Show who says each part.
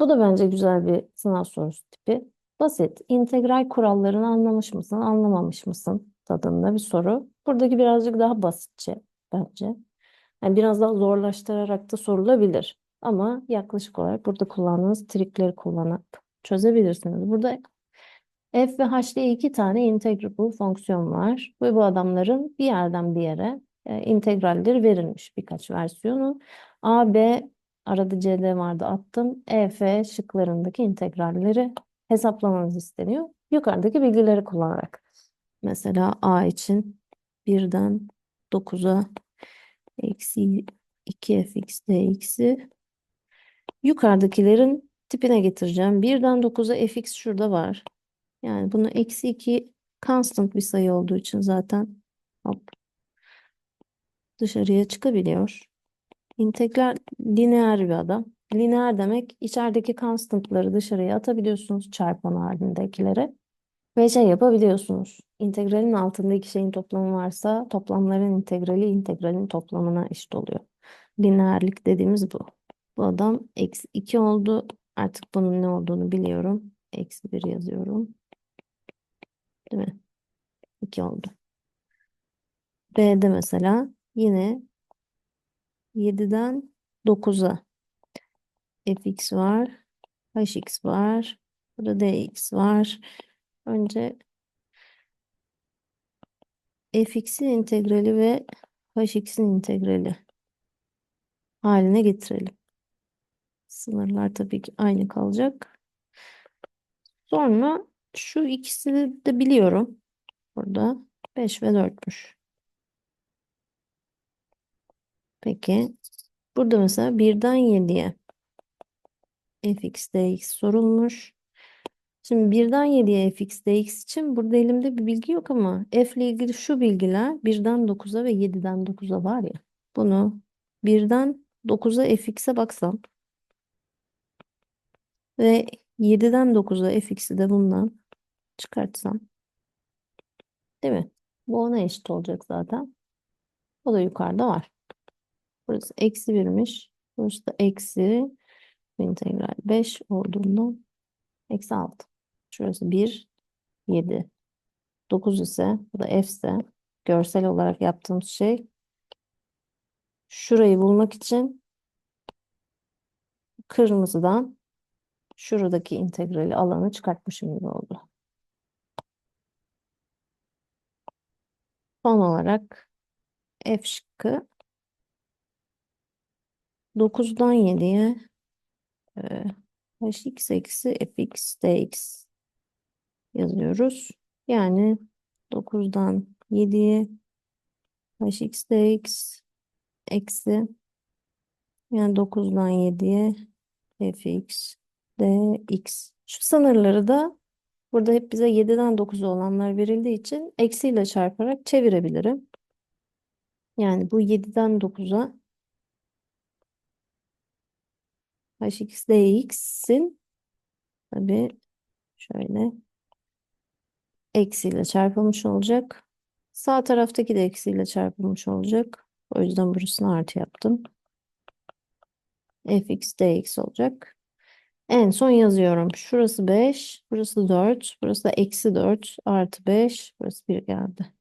Speaker 1: Bu da bence güzel bir sınav sorusu tipi. Basit. İntegral kurallarını anlamış mısın, anlamamış mısın tadında bir soru. Buradaki birazcık daha basitçe bence. Yani biraz daha zorlaştırarak da sorulabilir. Ama yaklaşık olarak burada kullandığınız trikleri kullanıp çözebilirsiniz. Burada f ve h diye iki tane integrable fonksiyon var. Ve bu adamların bir yerden bir yere e, integralleri verilmiş birkaç versiyonu. a, b, arada cd vardı attım. e, f şıklarındaki integralleri hesaplamanız isteniyor. Yukarıdaki bilgileri kullanarak. Mesela a için 1'den 9'a eksi 2fx dx'i yukarıdakilerin tipine getireceğim. 1'den 9'a fx şurada var. Yani bunu eksi 2 constant bir sayı olduğu için zaten hop, dışarıya çıkabiliyor. İntegral lineer bir adam. Lineer demek içerideki constantları dışarıya atabiliyorsunuz çarpan halindekileri. Ve şey yapabiliyorsunuz. İntegralin altında iki şeyin toplamı varsa toplamların integrali integralin toplamına eşit oluyor. Lineerlik dediğimiz bu. Bu adam eksi 2 oldu. Artık bunun ne olduğunu biliyorum. Eksi 1 yazıyorum. Değil mi? 2 oldu. B'de mesela yine 7'den 9'a fx var. hx var. Burada dx var. Önce fx'in integrali ve hx'in integrali haline getirelim. Sınırlar tabii ki aynı kalacak. Sonra şu ikisini de biliyorum. Burada 5 ve 4'müş. Peki. Burada mesela 1'den 7'ye fx dx sorulmuş. Şimdi 1'den 7'ye fx dx için burada elimde bir bilgi yok ama f ile ilgili şu bilgiler 1'den 9'a ve 7'den 9'a var ya. Bunu 1'den 9'a fx'e baksam ve 7'den 9'a fx'i de bundan çıkartsam. Değil mi? Bu ona eşit olacak zaten. O da yukarıda var. Burası eksi 1'miş. Burası da eksi integral 5 olduğundan eksi 6. Şurası 1, 7. 9 ise bu da f ise görsel olarak yaptığımız şey şurayı bulmak için kırmızıdan şuradaki integrali alanı çıkartmışım gibi oldu. Son olarak f şıkkı 9'dan 7'ye e, hx eksi fx dx yazıyoruz. Yani 9'dan 7'ye hx dx eksi yani 9'dan 7'ye fx dx. Şu sınırları da burada hep bize 7'den 9'a olanlar verildiği için eksiyle çarparak çevirebilirim. Yani bu 7'den 9'a hx dx'in tabii şöyle eksiyle çarpılmış olacak. Sağ taraftaki de eksiyle çarpılmış olacak. O yüzden burasını artı yaptım. fx dx olacak. En son yazıyorum. Şurası 5, burası 4, burası da eksi 4 artı 5, burası 1 geldi.